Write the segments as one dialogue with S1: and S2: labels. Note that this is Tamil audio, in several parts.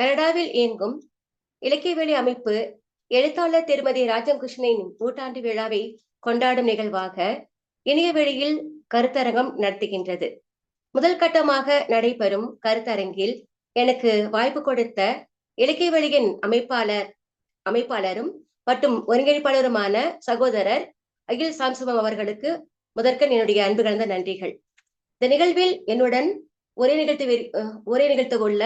S1: கனடாவில் இயங்கும் இலக்கியவெளி அமைப்பு எழுத்தாளர் திருமதி ராஜகிருஷ்ணனின் நூற்றாண்டு விழாவை கொண்டாடும் நிகழ்வாக இணையவெளியில் கருத்தரங்கம் நடத்துகின்றது. முதல் கட்டமாக நடைபெறும் கருத்தரங்கில் எனக்கு வாய்ப்பு கொடுத்த இலக்கியவெளியின் அமைப்பாளர் அமைப்பாளரும் மற்றும் ஒருங்கிணைப்பாளருமான சகோதரர் அகில் சாம்சுமம் அவர்களுக்கு முதற்கன் என்னுடைய அன்பு கலந்த நன்றிகள். இந்த நிகழ்வில் என்னுடன் ஒரே நிகழ்த்து ஒரே நிகழ்த்த உள்ள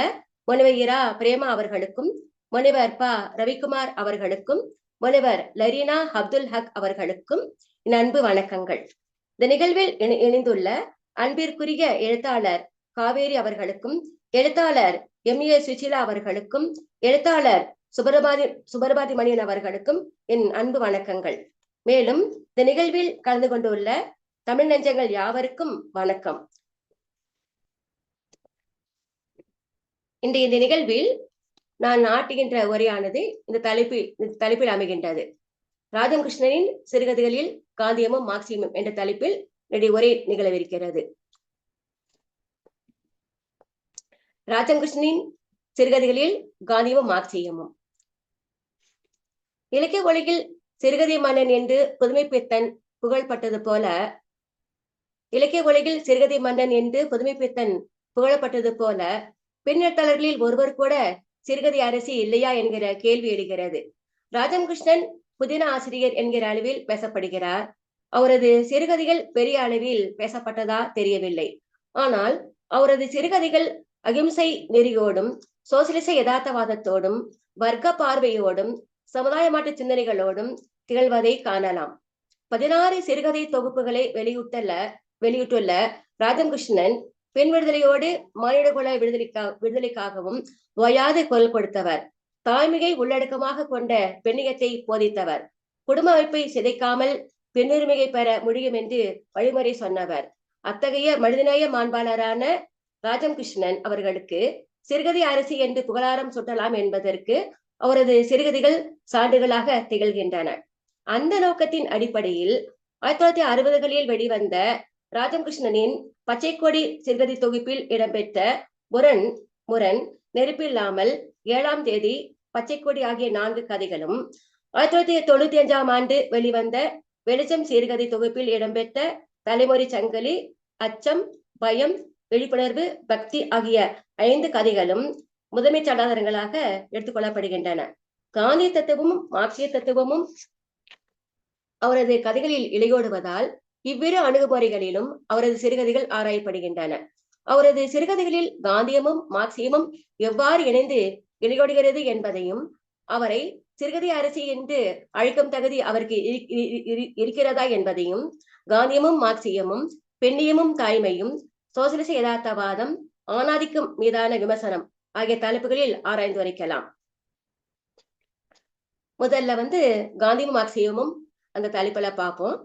S1: முனைவர் இரா பிரேமா அவர்களுக்கும் முனைவர் ப ரவிக்குமார் அவர்களுக்கும் முனைவர் லரீனா அப்துல் ஹக் அவர்களுக்கும் என் அன்பு வணக்கங்கள். இந்த நிகழ்வில் இணைந்துள்ள அன்பிற்குரிய எழுத்தாளர் காவேரி அவர்களுக்கும் எழுத்தாளர் எம். ஏ. சுசிலா அவர்களுக்கும் எழுத்தாளர் சுபரபாதி சுபரபாதி மணியன் அவர்களுக்கும் என் அன்பு வணக்கங்கள். மேலும் இந்த நிகழ்வில் கலந்து கொண்டுள்ள தமிழ் நெஞ்சங்கள் யாவருக்கும் வணக்கம். இன்றைய இந்த நிகழ்வில் நான் நாட்டுகின்ற உரையானது இந்த தலைப்பில் இந்த தலைப்பில் அமைகின்றது. ராஜகிருஷ்ணனின் சிறுகதைகளில் காந்தியமும் மார்க்சியமும் என்ற தலைப்பில் என்னுடைய உரை நிகழவிருக்கிறது. ராஜகிருஷ்ணனின் சிறுகதைகளில் காந்தியமும் மார்க்சியமும் இலக்கிய உலகில் சிறுகதை மன்னன் என்று புதுமை பித்தன் புகழ்பட்டது போல இலக்கிய உலகில் சிறுகதை மன்னன் என்று புதுமை பித்தன் புகழப்பட்டது போல பின்னெழுத்தாளர்களில் ஒருவர் கூட சிறுகதை அரசி இல்லையா என்கிற கேள்வி எழுகிறது. ராஜம்கிருஷ்ணன் புதின ஆசிரியர் என்கிற அளவில் பேசப்படுகிறார். அவரது சிறுகதைகள் பெரிய அளவில் பேசப்பட்டதா தெரியவில்லை. ஆனால் அவரது சிறுகதைகள் அகிம்சை நெறியோடும் சோசியலிச யதார்த்தவாதத்தோடும் வர்க்க பார்வையோடும் சமுதாய மாற்ற சிந்தனைகளோடும் திகழ்வதை காணலாம். பதினாறு சிறுகதை தொகுப்புகளை வெளியிட்டுள்ள வெளியிட்டுள்ள ராஜகிருஷ்ணன் பெண் விடுதலையோடு மானிடகுல விடுதலைக்கா விடுதலைக்காகவும் ஓயாது குரல் கொடுத்தவர். தாய்மிகை உள்ளடக்கமாக கொண்ட பெண்ணியத்தை போதித்தவர். குடும்ப அமைப்பை சிதைக்காமல் பெண்ணுரிமையை பெற முடியும் என்று வழிமுறை சொன்னவர். அத்தகைய மனிதநேய மாண்பாளரான ராஜகிருஷ்ணன் அவர்களுக்கு சிறுகதை அரசி என்று புகழாரம் சுட்டலாம் என்பதற்கு அவரது சிறுகதைகள் சான்றுகளாக திகழ்கின்றன. அந்த நோக்கத்தின் அடிப்படையில் ஆயிரத்தி தொள்ளாயிரத்தி அறுபதுகளில் வெளிவந்த ராஜகிருஷ்ணனின் பச்சைக்கொடி சிறுகதை தொகுப்பில் இடம்பெற்ற முரண் முரண் நெருப்பில்லாமல் ஏழாம் தேதி பச்சைக்கொடி ஆகிய நான்கு கதைகளும் ஆயிரத்தி தொள்ளாயிரத்தி தொண்ணூத்தி அஞ்சாம் ஆண்டு வெளிவந்த வெளிச்சம் சிறுகதை தொகுப்பில் இடம்பெற்ற தலைமுறை சங்கலி அச்சம் பயம் விழிப்புணர்வு பக்தி ஆகிய ஐந்து கதைகளும் முதன்மை சாதாரங்களாக எடுத்துக்கொள்ளப்படுகின்றன. காந்திய தத்துவமும் மார்க்சிய தத்துவமும் அவரது கதைகளில் இளையோடுவதால் இவ்விரு அணுகுமுறைகளிலும் அவரது சிறுகதைகள் ஆராயப்படுகின்றன. அவரது சிறுகதைகளில் காந்தியமும் மார்க்சியமும் எவ்வாறு இணைந்து வெளியோடுகிறது என்பதையும் அவரை சிறுகதை அரசி என்று அழைக்கும் தகுதி அவருக்கு இருக்கிறதா என்பதையும் காந்தியமும் மார்க்சியமும் பெண்ணியமும் தாய்மையும் சோசியலிச யதார்த்தவாதம் ஆணாதிக்கம் மீதான விமர்சனம் ஆகிய தலைப்புகளில் ஆராய்ந்து வரைக்கலாம். முதல்ல வந்து காந்தியும் மார்க்சியமும் அந்த தலைப்புல பார்ப்போம்.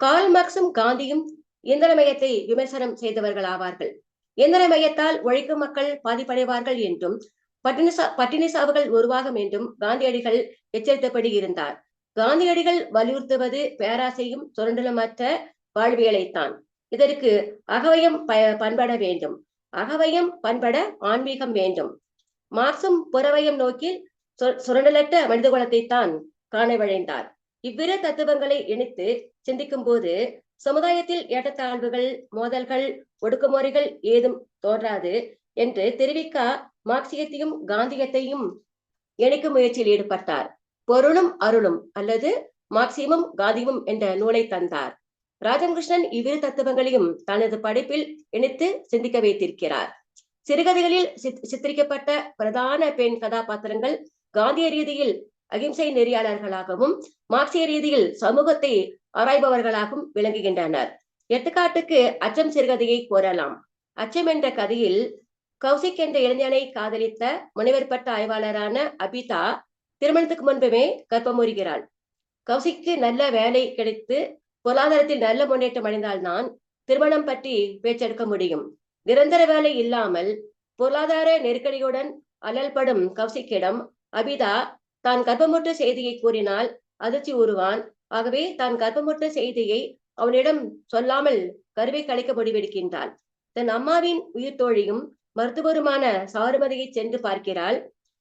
S1: கால் மார்க்சும் காந்தியும் இயந்திர மையத்தை விமர்சனம் செய்தவர்கள் ஆவார்கள். இயந்திர மையத்தால் உழைக்கும் மக்கள் பாதிப்படைவார்கள் என்றும் பட்டினி பட்டினி சாவுகள் உருவாகும் என்றும் காந்தியடிகள் எச்சரித்தபடி இருந்தார் காந்தியடிகள் வலியுறுத்துவது பேராசையும் சுரண்டலுமற்ற வாழ்வியலைத்தான். இதற்கு அகவயம் பண்பட வேண்டும். அகவயம் பண்பட ஆன்மீகம் வேண்டும். மார்க்சும் புறவயம் நோக்கில் சுரண்டலற்ற மனித தான் காண விழைந்தார். இவ்விரு தத்துவங்களை இணைத்து சிந்திக்கும் போது சமுதாயத்தில் ஏற்றத்தாழ்வுகள் மோதல்கள் ஒடுக்குமுறைகள் ஏதும் தோன்றாது என்று தெரிவிக்க மார்க்சியத்தையும் காந்தியத்தையும் இணைக்கும் முயற்சியில் ஈடுபட்டார். பொருளும் அருளும் அல்லது மார்க்சியமும் காந்தியமும் என்ற நூலை தந்தார். ராஜகிருஷ்ணன் இவ்விரு தத்துவங்களையும் தனது படைப்பில் இணைத்து சிந்திக்க வைத்திருக்கிறார். சிறுகதைகளில் சித்தரிக்கப்பட்ட பிரதான பெண் கதாபாத்திரங்கள் காந்திய ரீதியில் அகிம்சை நெறியாளர்களாகவும் மார்க்சிய ரீதியில் சமூகத்தை ஆராய்பவர்களாகவும் விளங்குகின்றனர். எடுத்துக்காட்டுக்கு அச்சம் சிறுகதையை கோரலாம். அச்சம் என்ற கதையில் கௌசிக் என்ற இளைஞனை காதலித்த முனைவர் பட்ட ஆய்வாளரான அபிதா திருமணத்துக்கு முன்புமே கர்ப்பமுறுகிறாள். கௌசிக்கு நல்ல வேலை கிடைத்து பொருளாதாரத்தில் நல்ல முன்னேற்றம் அடைந்தால்தான் திருமணம் பற்றி பேச்செடுக்க முடியும். நிரந்தர வேலை இல்லாமல் பொருளாதார நெருக்கடியுடன் அலல்படும் கௌசிக்கிடம் அபிதா தான் கர்ப்பமுற்ற செய்தியை கூறினால் அதிர்ச்சி உருவான். ஆகவே தான் கர்ப்பமுற்ற செய்தியை அவனிடம் சொல்லாமல் கருவை கலைக்க முடிவெடுக்கின்றாள். தன் அம்மாவின் உயிர் தோழியும் மருத்துவருமான சாருமதியை சென்று பார்க்கிறாள்.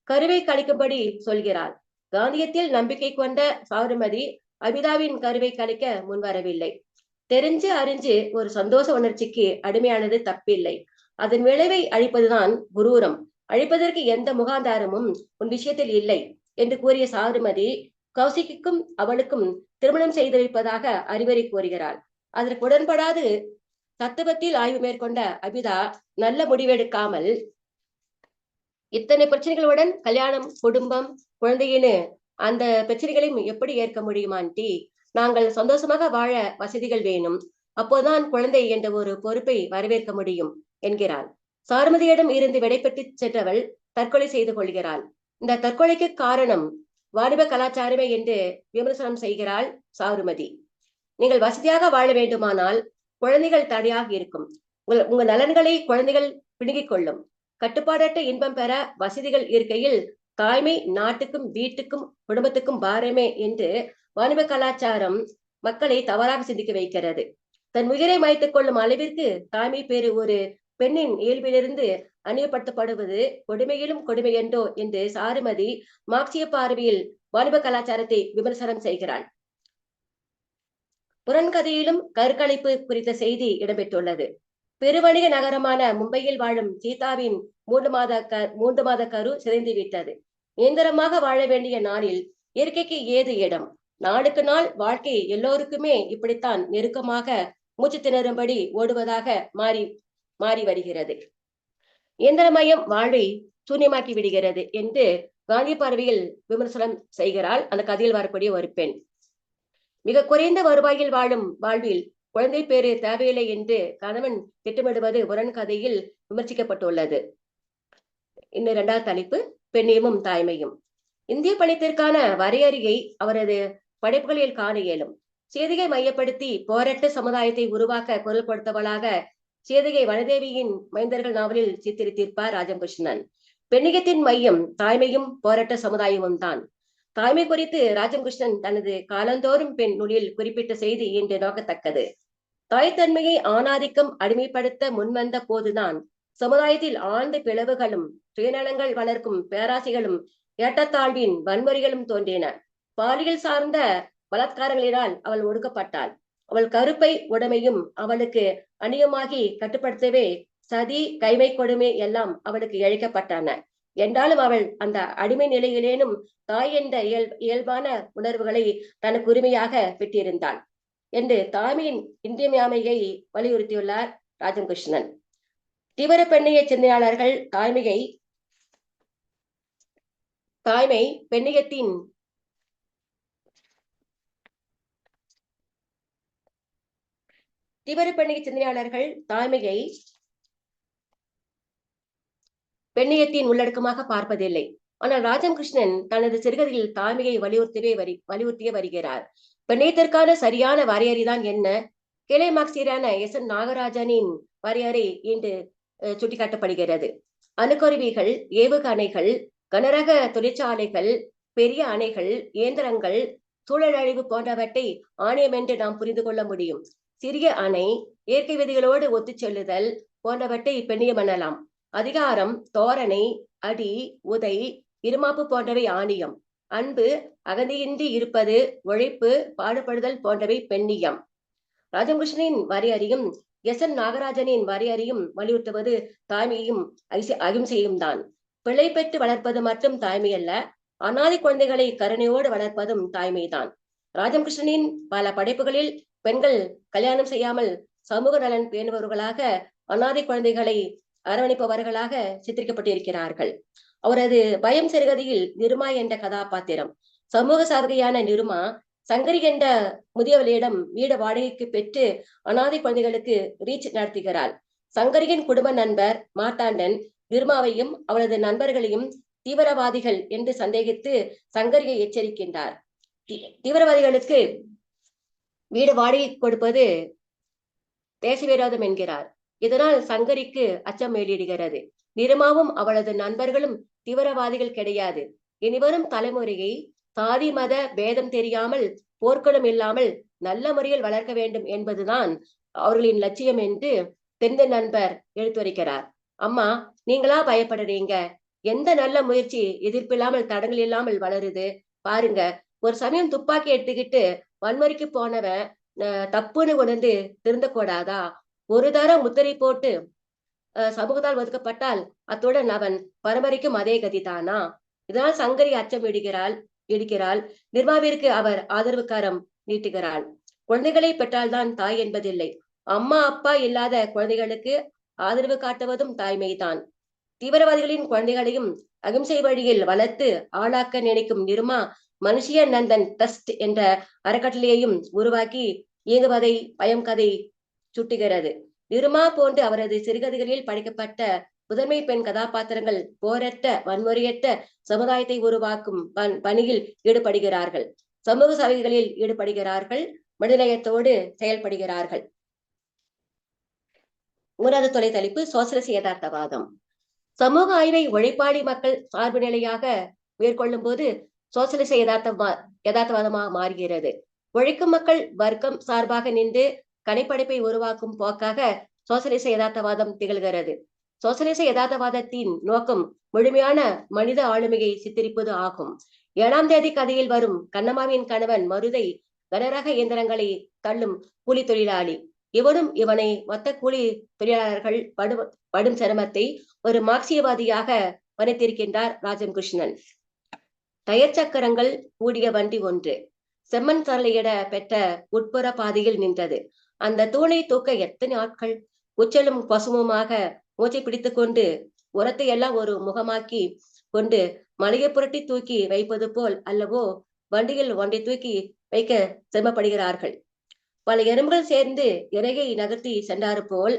S1: கருவை கழிக்கும்படி சொல்கிறாள். காந்தியத்தில் நம்பிக்கை கொண்ட சாருமதி அபிதாவின் கருவை கழிக்க முன்வரவில்லை. தெரிஞ்சு அறிஞ்சு ஒரு சந்தோஷ உணர்ச்சிக்கு அடிமையானது தப்பில்லை. அதன் விளைவை அழிப்பதுதான் குரூரம். அழிப்பதற்கு எந்த முகாந்தாரமும் உன் விஷயத்தில் இல்லை. என்று கூறிய சாருமதி கௌசிக்கும் அவளுக்கும் திருமணம் செய்து வைப்பதாக அறிவுரை கூறுகிறாள். அதற்கு உடன்படாது. தத்துவத்தில் ஆய்வு மேற்கொண்ட அபிதா நல்ல முடிவெடுக்காமல் இத்தனை பிரச்சனைகளுடன் கல்யாணம் குடும்பம் குழந்தையின்னு அந்த பிரச்சனைகளையும் எப்படி ஏற்க முடியுமான்ட்டி நாங்கள் சந்தோஷமாக வாழ வசதிகள் வேணும். அப்போதான் குழந்தை என்ற ஒரு பொறுப்பை வரவேற்க முடியும் என்கிறாள். சாருமதியிடம் இருந்து விடைபெற்று சென்றவள் தற்கொலை செய்து கொள்கிறாள். இந்த தற்கொலைக்கு காரணம் வாணிப கலாச்சாரமே என்று விமர்சனம் செய்கிறாள் சாருமதி. நீங்கள் வசதியாக வாழ வேண்டுமானால் குழந்தைகள் தடையாக இருக்கும். உங்கள் உங்க நலன்களை குழந்தைகள் பிடுங்கிக் கொள்ளும். கட்டுப்பாடற்ற இன்பம் பெற வசதிகள் இருக்கையில் தாய்மை நாட்டுக்கும் வீட்டுக்கும் குடும்பத்துக்கும் பாரமே என்று வாணிப கலாச்சாரம் மக்களை தவறாக சிந்திக்க வைக்கிறது. தன் உயிரை மாய்த்துக் கொள்ளும் அளவிற்கு தாய்மை பேறு ஒரு பெண்ணின் இயல்பிலிருந்து அணியப்படுத்தப்படுவது கொடுமையிலும் கொடுமை என்றோ என்று சாருமதி மார்க்சிய பார்வையில் வாணிப கலாச்சாரத்தை விமர்சனம் செய்கிறாள். புறன்கதையிலும் கருக்கலைப்பு குறித்த செய்தி இடம்பெற்றுள்ளது. பெருவணிக நகரமான மும்பையில் வாழும் சீதாவின் மூன்று மாத க மூன்று மாத கரு சிதைந்து விட்டது. நிரந்தரமாக வாழ வேண்டிய நாளில் இயற்கைக்கு ஏது இடம்? நாளுக்கு நாள் வாழ்க்கை எல்லோருக்குமே இப்படித்தான் நெருக்கமாக மூச்சு திணறும்படி ஓடுவதாக மாறி மாறி வருகிறது. இயந்திரமயம் வாழ்வை சூன்யமாக்கி விடுகிறது என்று காந்தி பார்வையில் விமர்சனம் செய்கிறாள். அந்த கதையில் வரக்கூடிய ஒரு பெண். மிக குறைந்த வருவாயில் வாழும் வாழ்வில் குழந்தை பேரு தேவையில்லை என்று கணவன் திட்டமிடுவது உரன் கதையில் விமர்சிக்கப்பட்டுள்ளது. இன்னும் இரண்டாவது தலைப்பு பெண்ணியமும் தாய்மையும். இந்திய பணித்திற்கான வரையறையை அவரது படைப்புகளில் காண இயலும். சேதிகை மையப்படுத்தி போராட்ட சமுதாயத்தை உருவாக்க குரல் கொடுத்தவளாக சேதகை வனதேவியின் மைந்தர்கள் நாவலில் சித்தரித்திருப்பார் ராஜகிருஷ்ணன். பெண்ணியத்தின் மையம் தாய்மையும் போராட்ட சமுதாயமும் தான். தாய்மை குறித்து ராஜகிருஷ்ணன் தனது காலந்தோறும் பெண் நூலில் குறிப்பிட்ட செய்தி என்று நோக்கத்தக்கது. தாய்த்தன்மையை ஆணாதிக்கம் அடிமைப்படுத்த முன்வந்த போதுதான் சமுதாயத்தில் ஆழ்ந்த பிளவுகளும் சுயநலங்கள் வளர்க்கும் பேராசைகளும் ஏட்டத்தாழ்வின் வன்முறைகளும் தோன்றின. பாலியல் சார்ந்த பலாத்காரங்களினால் அவள் ஒடுக்கப்பட்டாள். அவள் கருப்பை உடைமையும் அவளுக்கு அணியமாகி கட்டுப்படுத்தவே சதி கைமை கொடுமை எல்லாம் அவளுக்கு இழைக்கப்பட்டன. என்றாலும் அவள் அந்த அடிமை நிலையிலேனும் தாய் என்ற இயல் இயல்பான உணர்வுகளை தனக்கு உரிமையாக பெற்றிருந்தாள் என்று தாய்மையின் இன்றியமையாமையை வலியுறுத்தியுள்ளார் ராஜகிருஷ்ணன். தீவிர பெண்ணிய சிந்தனையாளர்கள் தாய்மையை தாய்மை பெண்ணியத்தின் தீவிர பெண்ணிய சிந்தனையாளர்கள் தாய்மையை பெண்ணியத்தின் உள்ளடக்கமாக பார்ப்பதில்லை. ஆனால் ராஜம் கிருஷ்ணன் தனது சிறுகதையில் தாய்மையை வலியுறுத்தவே வரி வலியுறுத்தியே வருகிறார். பெண்ணியத்திற்கான சரியான வரையறைதான் என்ன? கிளை மார்க்சியரான எஸ் என் நாகராஜனின் வரையறை இன்று சுட்டிக்காட்டப்படுகிறது. அணுக்கருவிகள் ஏவுகணைகள் கனரக தொழிற்சாலைகள் பெரிய அணைகள் இயந்திரங்கள் சூழலழிவு போன்றவற்றை ஆணையம் என்று நாம் புரிந்து கொள்ள முடியும். சிறிய அணை இயற்கை விதிகளோடு ஒத்துச் செல்லுதல் போன்றவற்றை பெண்ணியம் எனலாம் அதிகாரம் தோரணை அடி உதை இருமாப்பு போன்றவை ஆணியம். அன்பு அகதியின்றி இருப்பது உழைப்பு பாடுபடுதல் போன்றவை பெண்ணியம். ராஜகிருஷ்ணனின் வரையறையும் எஸ் என் நாகராஜனின் வரையறையும் வலியுறுத்துவது தாய்மையும் அகிம்சையும் தான். பிழை பெற்று வளர்ப்பது மட்டும் தாய்மை அல்ல அனாதை குழந்தைகளை கருணையோடு வளர்ப்பதும் தாய்மைதான். ராஜகிருஷ்ணனின் பல படைப்புகளில் பெண்கள் கல்யாணம் செய்யாமல் சமூக நலன் பேணுபவர்களாக அனாதை குழந்தைகளை அரவணைப்பவர்களாக சித்தரிக்கப்பட்டிருக்கிறார்கள். அவரது பயம் சிறுகதையில் நிருமா என்ற கதாபாத்திரம். சமூக சாதகையான நிருமா சங்கரி என்ற முதியவளியிடம் வீடு வாடகைக்கு பெற்று அனாதை குழந்தைகளுக்கு ரீச் நடத்துகிறாள். சங்கரியின் குடும்ப நண்பர் மார்த்தாண்டன் நிர்மாவையும் அவளது நண்பர்களையும் தீவிரவாதிகள் என்று சந்தேகித்து சங்கரியை எச்சரிக்கின்றார். தீவிரவாதிகளுக்கு வீடு வாடகை கொடுப்பது தேசவிரோதம் என்கிறார். இதனால் சங்கரிக்கு அச்சம் மேலிடுகிறது நிருமாவும் அவளது நண்பர்களும் தீவிரவாதிகள் கிடையாது. இனிவரும் தலைமுறையை சாதி மத பேதம் தெரியாமல் போர்க்குணம் இல்லாமல் நல்ல முறையில் வளர்க்க வேண்டும் என்பதுதான் அவர்களின் லட்சியம் என்று தெரிந்த நண்பர் எடுத்துரைக்கிறார். அம்மா நீங்களா பயப்படுறீங்க? எந்த நல்ல முயற்சி எதிர்ப்பில்லாமல் தடங்கள் இல்லாமல் வளருது? பாருங்க ஒரு சமயம் துப்பாக்கி எடுத்துக்கிட்டு வன்முறைக்கு போனவன் தப்புன்னு உணர்ந்து திருந்தக்கூடாதா? ஒரு தரம் முத்திரை போட்டு சமூகத்தால் ஒதுக்கப்பட்டால் அத்துடன் அவன் பரம்பரைக்கும் அதே கதிதானா? இதனால் சங்கரி அச்சம் இடுகிறாள் இடிக்கிறாள். நிர்மாவிற்கு அவர் ஆதரவுக்காரம் நீட்டுகிறாள். குழந்தைகளை பெற்றால்தான் தாய் என்பதில்லை. அம்மா அப்பா இல்லாத குழந்தைகளுக்கு ஆதரவு காட்டுவதும் தாய்மைதான். தீவிரவாதிகளின் குழந்தைகளையும் அகிம்சை வழியில் வளர்த்து ஆளாக்க நினைக்கும் நிர்மா மனுஷிய நந்தன் டஸ்ட் என்ற அறக்கட்டளையையும் உருவாக்கி இயங்குவதை பயம் கதை சுட்டுகிறது. நிருமா போன்று அவரது சிறுகதைகளில் படைக்கப்பட்ட முதன்மை பெண் கதாபாத்திரங்கள் போரற்ற வன்முறையற்ற சமுதாயத்தை உருவாக்கும் பண் பணியில் ஈடுபடுகிறார்கள். சமூக சேவைகளில் ஈடுபடுகிறார்கள் மனிதநேயத்தோடு செயல்படுகிறார்கள். மூன்றாவது தொலை தலைப்பு சோசலிச யதார்த்தவாதம். சமூக ஆய்வை உழைப்பாளி மக்கள் சார்பு நிலையாக மேற்கொள்ளும் போது சோசலிச யதார்த்தமா யதார்த்தவாதமா மாறுகிறது. உழைக்கும் மக்கள் வர்க்கம் சார்பாக நின்று கலைப்படைப்பை உருவாக்கும் போக்காக சோசலிச யதார்த்தவாதம் திகழ்கிறது. சோசலிச யதார்த்தவாதத்தின் நோக்கம் முழுமையான மனித ஆளுமையை சித்தரிப்பது ஆகும். ஏழாம் தேதி கதையில் வரும் கண்ணம்மாவின் கணவன் மருதை கனரக இயந்திரங்களை தள்ளும் கூலி தொழிலாளி. இவனும் இவனை மொத்த கூலி தொழிலாளர்கள் படும் படும் சிரமத்தை ஒரு மார்க்சியவாதியாக வரைத்திருக்கின்றார் ராஜன் கிருஷ்ணன். டயச்சக்கரங்கள் கூடிய வண்டி ஒன்று. செம்மண் சாலையிட பெற்ற உட்புற பாதையில் நின்றது. அந்த தூணை தூக்க எத்தனை ஆட்கள்? உச்சலும் பசுமுமாக மூச்சை பிடித்து கொண்டு உரத்தை எல்லாம் ஒரு முகமாக்கி கொண்டு மலையை புரட்டி தூக்கி வைப்பது போல் அல்லவோ வண்டியில் ஒன்றை தூக்கி வைக்க சிரமப்படுகிறார்கள். பல எறும்புகள் சேர்ந்து இறகை நகர்த்தி சென்றாறு போல்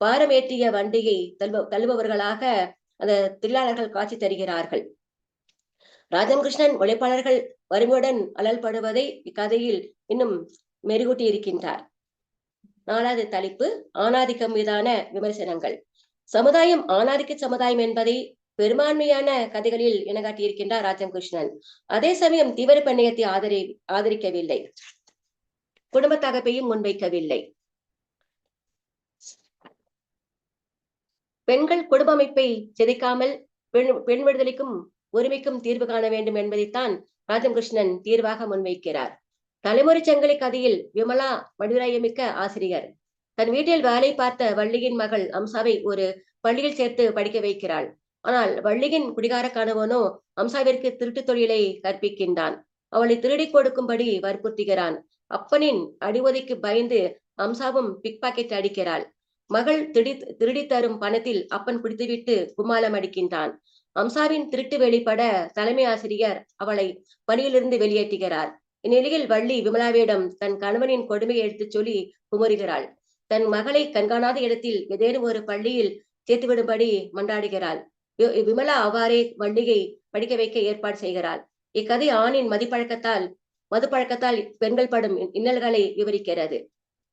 S1: பாரமேற்றிய வண்டியை தள்ளுபவர்களாக அந்த தொழிலாளர்கள் காட்சி தருகிறார்கள். ராஜகிருஷ்ணன் உழைப்பாளர்கள் வறுமையுடன் அலல்படுவதை இக்கதையில் இன்னும் மெருகூட்டி இருக்கின்றார் நாலாவது தலைப்பு ஆணாதிக்கம் மீதான விமர்சனங்கள். சமுதாயம் ஆணாதிக்க சமுதாயம் என்பதை பெரும்பான்மையான கதைகளில் இனங்காட்டியிருக்கின்றார் ராஜம் கிருஷ்ணன் அதே சமயம் தீவிர பெண்ணையத்தை ஆதரி ஆதரிக்கவில்லை. குடும்ப தகப்பையும் முன்வைக்கவில்லை. பெண்கள் குடும்ப அமைப்பை சிதைக்காமல் பெண் பெண் விடுதலைக்கும் உரிமைக்கும் தீர்வு காண வேண்டும் என்பதைத்தான் ராஜங்கிருஷ்ணன் தீர்வாக முன்வைக்கிறார். தலைமுறை சங்கிலி கதையில் விமலா மனிதராயமிக்க ஆசிரியர். தன் வீட்டில் வேலை பார்த்த வள்ளியின் மகள் அம்சாவை ஒரு பள்ளியில் சேர்த்து படிக்க வைக்கிறாள். ஆனால் வள்ளியின் குடிகார கணவனோ அம்சாவிற்கு திருட்டு தொழிலை கற்பிக்கின்றான். அவளை திருடி கொடுக்கும்படி வற்புறுத்துகிறான். அப்பனின் அடிவதைக்கு பயந்து அம்சாவும் பிக் பாக்கெட் அடிக்கிறாள். மகள் திடி திருடி தரும் பணத்தில் அப்பன் குடித்துவிட்டு குமாலம் அடிக்கின்றான். அம்சாவின் திருட்டு வெளிப்பட தலைமை ஆசிரியர் அவளை பணியிலிருந்து வெளியேற்றுகிறார். இந்நிலையில் வள்ளி விமலாவிடம் தன் கணவனின் கொடுமையை எடுத்துச் சொல்லி குமருகிறாள் தன் மகளை கண்காணாத இடத்தில் ஏதேனும் ஒரு பள்ளியில் சேர்த்துவிடும்படி மன்றாடுகிறாள். விமலா அவ்வாறே வள்ளியை படிக்க வைக்க ஏற்பாடு செய்கிறாள். இக்கதை ஆணின் மதிப்பழக்கத்தால் மது பழக்கத்தால் பெண்கள் படும் இன்னல்களை விவரிக்கிறது.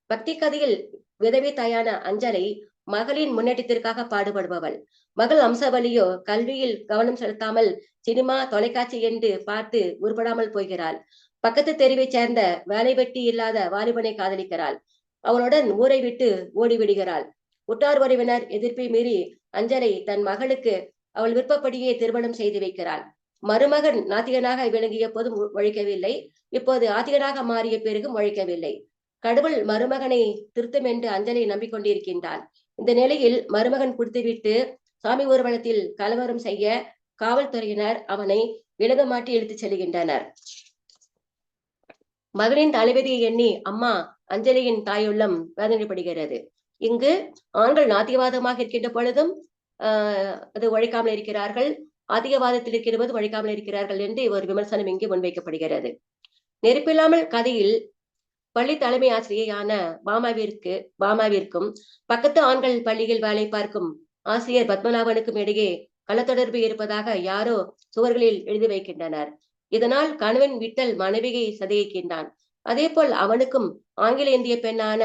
S1: பக்தி கதையில் விதவை தாயான அஞ்சலை மகளின் முன்னேற்றத்திற்காக பாடுபடுபவள். மகள் அம்சவலியோ கல்வியில் கவனம் செலுத்தாமல் சினிமா தொலைக்காட்சி என்று பார்த்து உருப்படாமல் போகிறாள். பக்கத்து தெருவைச் சேர்ந்த வேலை வெட்டி இல்லாத வாலிபனை காதலிக்கிறாள். அவனுடன் ஊரை விட்டு ஓடிவிடுகிறாள். உற்றார் உறவினர் எதிர்ப்பை மீறி அஞ்சலை தன் மகளுக்கு அவள் விருப்பப்படியே திருமணம் செய்து வைக்கிறாள். மருமகன் நாத்திகனாக விளங்கிய போதும் உழைக்கவில்லை. இப்போது ஆத்திகனாக மாறிய பிறகும் உழைக்கவில்லை. கடவுள் மருமகனை திருத்தம் என்று அஞ்சலி நம்பிக்கொண்டிருக்கின்றான். இந்த நிலையில் மருமகன் குடித்துவிட்டு சாமி ஊர்வலத்தில் கலவரம் செய்ய காவல்துறையினர் அவனை விலக மாட்டி இழுத்துச் செல்கின்றனர். மகனின் தலைவதியை எண்ணி அம்மா அஞ்சலியின் தாயுள்ளம் வேதனைப்படுகிறது. இங்கு ஆண்கள் நாத்திகவாதமாக இருக்கின்ற பொழுதும் ஆஹ் அது உழைக்காமல் இருக்கிறார்கள். அதிகவாதத்தில் இருக்கிறபோது உழைக்காமல் இருக்கிறார்கள் என்று ஒரு விமர்சனம் இங்கு முன்வைக்கப்படுகிறது. நெருப்பில்லாமல் கதையில் பள்ளி தலைமை ஆசிரியரான பாமாவிற்கு பாமாவிற்கும் பக்கத்து ஆண்கள் பள்ளியில் வேலை பார்க்கும் ஆசிரியர் பத்மநாபனுக்கும் இடையே களத்தொடர்பு இருப்பதாக யாரோ சுவர்களில் எழுதி வைக்கின்றனர். இதனால் கணவன் விட்டல் மனைவியை சதயிக்கின்றான். அதே போல் அவனுக்கும் ஆங்கில இந்திய பெண்ணான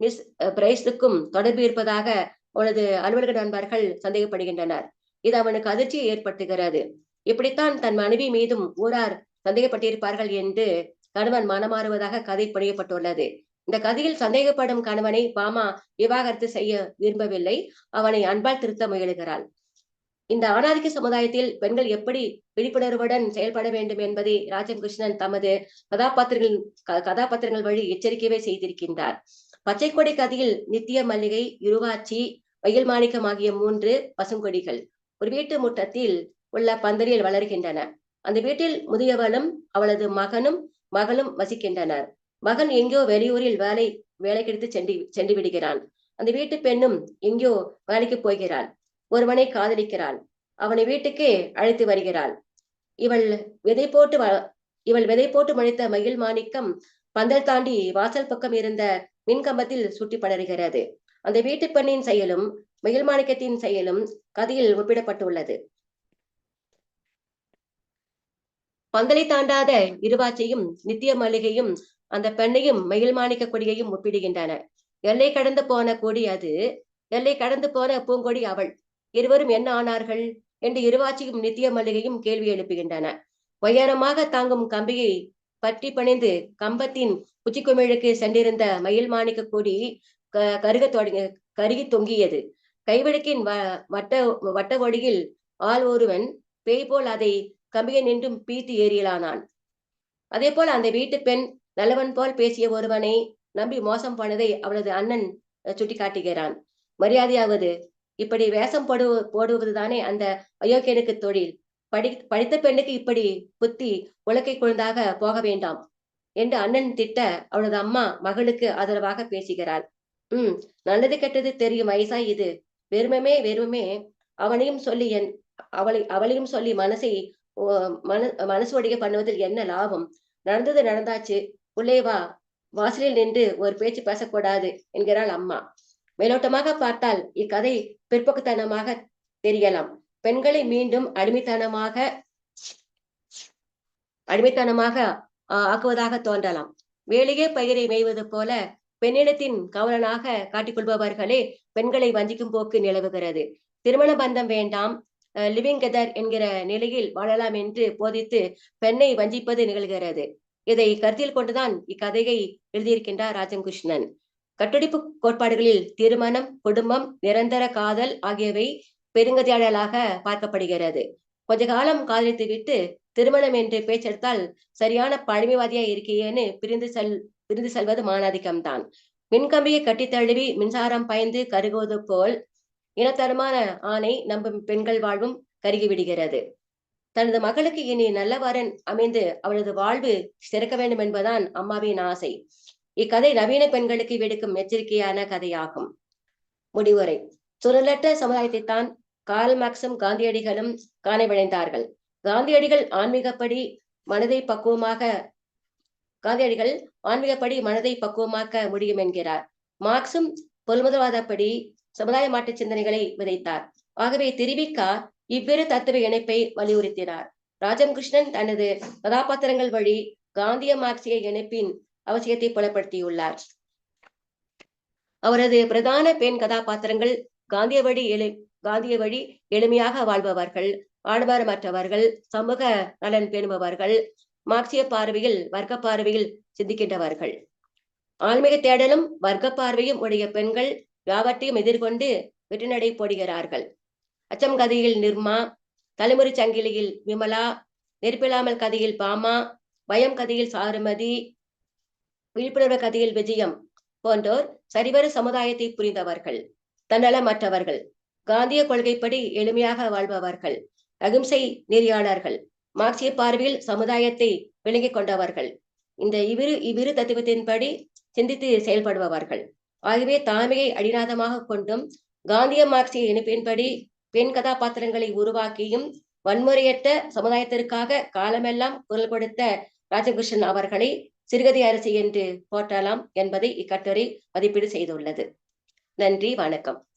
S1: மிஸ் பிரைஸுக்கும் தொடர்பு இருப்பதாக அவனது அலுவலக நண்பர்கள் சந்தேகப்படுகின்றனர். இது அவனுக்கு அதிர்ச்சியை ஏற்படுத்துகிறது. இப்படித்தான் தன் மனைவி மீதும் ஊரார் சந்தேகப்பட்டிருப்பார்கள் என்று கணவன் மனமாறுவதாக கதை புனையப்பட்டுள்ளது. இந்த கதையில் சந்தேகப்படும் கணவனை பாமா விவாகரத்து செய்ய விரும்பவில்லை. அவனை அன்பால் திருத்த முயலுகிறாள். இந்த ஆணாதிக்க சமுதாயத்தில் பெண்கள் எப்படி விழிப்புணர்வுடன் செயல்பட வேண்டும் என்பதை ராஜம் கிருஷ்ணன் தமது கதாபாத்திரங்கள் க- கதாபாத்திரங்கள் வழி எச்சரிக்கையே செய்திருக்கின்றார். பச்சை கொடி கதையில் நித்திய மல்லிகை இருவாச்சி வயல் மாணிக்கம் ஆகிய மூன்று பசுங்கொடிகள் ஒரு வீட்டு முற்றத்தில் உள்ள பந்தலில் வளர்கின்றன. அந்த வீட்டில் முதியவளும் அவளது மகனும் மகளும் வசிக்கின்றனர். மகன் எங்கோ வெளியூரில் வேலை வேலை கிடைத்து சென்று சென்று விடுகிறான். அந்த வீட்டு பெண்ணும் எங்கோ வேலைக்கு போகிறாள். ஒருவனை காதலிக்கிறாள். அவனை வீட்டுக்கே அழைத்து வருகிறாள். இவள் விதை போட்டு வ- இவள் விதை போட்டு முளைத்த மயில் மாணிக்கம் பந்தல் தாண்டி வாசல் பக்கம் இருந்த மின்கம்பத்தில் சுட்டி படர்கிறது. அந்த வீட்டு பெண்ணின் செயலும் மயில் மாணிக்கத்தின் செயலும் கதையில் ஒப்பிடப்பட்டுள்ளது. பந்தலை தாண்டாத இருவாச்சையும் நித்திய மல்லிகையும் அந்த பெண்ணையும் மயில் மாணிக்க கொடியையும் ஒப்பிடுகின்றன. எல்லை கடந்து போன கொடி அது. எல்லை கடந்து போன பூங்கொடி அவள். இருவரும் என்ன ஆனார்கள்? என்று இருவாச்சியும் நித்திய மல்லிகையும் கேள்வி எழுப்புகின்றன. உயரமாக தாங்கும் கம்பியை பற்றி பணிந்து கம்பத்தின் உச்சிக்குமிழுக்கு சென்றிருந்த மயில் மாணிக்க கொடி க- கருகத் தொடங்கி கருகி தொங்கியது. கைவிளக்கின் வ வட்ட வட்ட ஒடியில் ஆள் ஒருவன் பேய் போல் அதை கம்பியை நின்றும் பீத்து ஏறியலானான். அதே போல் அந்த வீட்டு பெண் நல்லவன் போல் பேசிய ஒருவனை நம்பி மோசம் போனதை அவளது அண்ணன் சுட்டிக்காட்டுகிறான். மரியாதையாவது இப்படி வேஷம் போடு போடுவதுதானே அந்த அயோக்கியனுக்கு தொழில். படி படித்த பெண்ணுக்கு இப்படி புத்தி உலக்கை குழந்தாக போக வேண்டாம் என்று அண்ணன் திட்ட அவளது அம்மா மகளுக்கு ஆதரவாக பேசுகிறாள். உம் நல்லது கெட்டது தெரியும் வயசா இது. வெறுமமே வெறுமே அவனையும் சொல்லி என் அவளை அவளையும் சொல்லி மனசை மன மனசு ஒடிக பண்ணுவதில் என்ன லாபம்? நடந்தது நடந்தாச்சு. உள்ளே வா. வாசலில் நின்று ஒரு பேச்சு பேசக்கூடாது என்கிறாள் அம்மா. மேலோட்டமாக பார்த்தால் இக்கதை பிற்போக்குத்தனமாக தெரியலாம். பெண்களை மீண்டும் அடிமைத்தனமாக அடிமைத்தனமாக ஆஹ், ஆக்குவதாக தோன்றலாம். வேலையே பயிரை மேய்வது போல பெண்ணிடத்தின் கவலனாக காட்டிக்கொள்பவர்களே பெண்களை வஞ்சிக்கும் போக்கு நிலவுகிறது. திருமண பந்தம் வேண்டாம். லிவிங் கெதர் என்கிற நிலையில் வாழலாம் என்று போதித்து பெண்ணை வஞ்சிப்பது நிகழ்கிறது. இதை கருத்தில் கொண்டுதான் இக்கதையை எழுதியிருக்கின்றார் ராஜங்கிருஷ்ணன் கட்டுடிப்பு கோட்பாடுகளில் திருமணம் குடும்பம் நிரந்தர காதல் ஆகியவை பெருங்கதையாடலாக பார்க்கப்படுகிறது. கொஞ்ச காலம் காதலித்து விட்டு திருமணம் என்று பேச்செடுத்தால் சரியான பழமைவாதியா இருக்கியேன்னு பிரிந்து செல் பிரிந்து செல்வது மானாதிக்கம்தான். மின்கம்பியை கட்டி தழுவி மின்சாரம் பாய்ந்து கருகுவது போல் இனத்தரமான ஆணை நம்பும் பெண்கள் வாழ்வும் கருகிவிடுகிறது தனது மகளுக்கு இனி நல்லவரன் அமைந்து அவளது வாழ்வு சிறக்க வேண்டும் என்பதுதான் அம்மாவின் ஆசை. இக்கதை நவீன பெண்களுக்கு விடுக்கும் எச்சரிக்கையான கதையாகும். முடிவுரை. சுரலற்ற சமுதாயத்தை தான் கார்ல் மேக்ஸும் காந்தியடிகளும் காண விளைந்தார்கள் காந்தியடிகள் ஆன்மீகப்படி மனதை பக்குவமாக காந்தியடிகள் ஆன்மீகப்படி மனதை பக்குவமாக்க முடியும் என்கிறார். மார்க்சும் பொருள்முதல்வாதப்படி சமுதாய மாற்ற சிந்தனைகளை விதைத்தார். ஆகவே திருவிக்கா இவ்விரு தத்துவ இணைப்பை வலியுறுத்தினார். ராஜம் கிருஷ்ணன் தனது கதாபாத்திரங்கள் வழி காந்திய மார்க்சிய இணைப்பின் அவசியத்தை புலப்படுத்தியுள்ளார். அவரது பிரதான பெண் கதாபாத்திரங்கள் காந்திய வழி எளி காந்திய வழி எளிமையாக வாழ்பவர்கள் ஆடம்பரமற்றவர்கள் சமூக நலன் பேணுபவர்கள் மார்க்சிய பார்வையில் வர்க்க பார்வையில் சிந்திக்கின்றவர்கள். ஆன்மீக தேடலும் வர்க்க பார்வையும் உடைய பெண்கள் யாவற்றையும் எதிர்கொண்டு வெற்றிநடை போடுகிறார்கள். அச்சம் கதையில் நிர்மா தலைமுறை சங்கிலியில் விமலா நெருப்பில்லாமல் கதையில் பாமா பயம் கதையில் சாருமதி விழிப்புணர்வு கதையில் விஜயம் போன்றோர் சரிவர சமுதாயத்தை புரிந்தவர்கள் தன்னலமற்றவர்கள் காந்திய கொள்கைப்படி எளிமையாக வாழ்பவர்கள் அகிம்சை நெறியாளர்கள் மார்க்சிய பார்வையில் சமுதாயத்தை விளங்கிக் கொண்டவர்கள். இந்த இவ்விரு இவ்விரு தத்துவத்தின்படி சிந்தித்து செயல்படுபவர்கள். ஆகவே தாழ்மையை அடிநாதமாக கொண்டும் காந்திய மார்க்சிய இணைப்பின்படி பெண் கதாபாத்திரங்களை உருவாக்கியும் வன்முறையற்ற சமுதாயத்திற்காக காலமெல்லாம் குரல் கொடுத்த ராஜகிருஷ்ணன் அவர்களை சிறுகதை அரசி என்று போற்றலாம் என்பதை இக்கட்டுரை மதிப்பீடு செய்துள்ளது. நன்றி வணக்கம்.